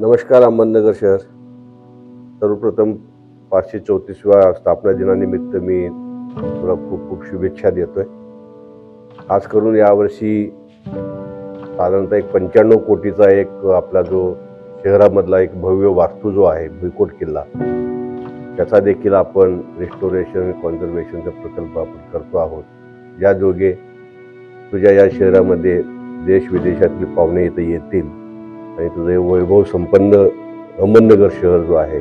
नमस्कार अहमदनगर शहर. सर्वप्रथम पाचशे चौतीसव्या स्थापना दिनानिमित्त मी तुला खूप खूप शुभेच्छा देतोय. खास करून यावर्षी साधारणतः एक पंच्याण्णव कोटीचा एक आपला जो शहरामधला एक भव्य वास्तू जो आहे भुईकोट किल्ला त्याचा देखील आपण रिस्टोरेशन कॉन्झर्वेशनचा प्रकल्प आपण करतो आहोत. या जोगे तुझ्या या शहरामध्ये देश विदेशातली पाहुणे इथं येतील. आणि तुझं हे वैभव संपन्न अहमदनगर शहर जो आहे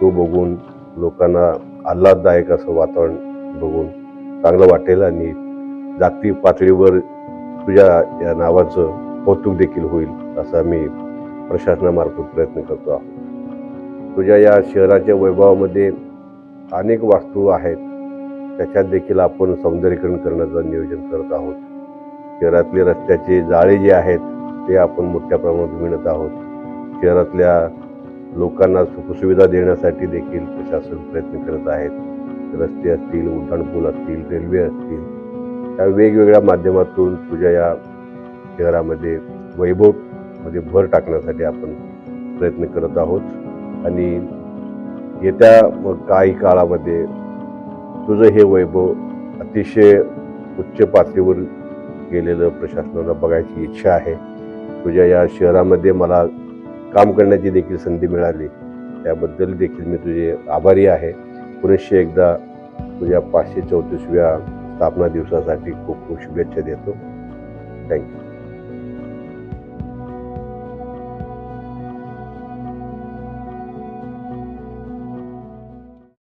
तो बघून लोकांना आल्हाददायक असं वातावरण बघून चांगलं वाटेल आणि जागतिक पातळीवर तुझ्या या नावाचं कौतुक देखील होईल असा मी प्रशासनामार्फत प्रयत्न करतो आहोत. तुझ्या या शहराच्या वैभवामध्ये अनेक वास्तू आहेत. त्याच्यात देखील आपण सौंदर्यीकरण करण्याचं नियोजन करत आहोत. शहरातले रस्त्याचे जाळे जे आहेत ते आपण मोठ्या प्रमाणात मिळत आहोत शहरातल्या लोकांना सुखसुविधा देण्यासाठी देखील प्रशासन प्रयत्न करत आहेत. रस्ते असतील उड्डाणपूल असतील रेल्वे असतील या वेगवेगळ्या माध्यमातून तुझ्या या शहरामध्ये वैभवमध्ये भर टाकण्यासाठी आपण प्रयत्न करत आहोत. आणि येत्या मग काही काळामध्ये तुझं हे वैभव अतिशय उच्च पातळीवर गेलेलं प्रशासनाला बघायची इच्छा आहे. तुझ्या या शहरामध्ये मला काम करण्याची देखील संधी मिळाली. त्याबद्दल देखील मी तुझे आभारी आहे. पुनश्च एकदा तुझ्या पाचशे चौतीसव्या स्थापना दिवसासाठी खूप खूप शुभेच्छा देतो. थँक्यू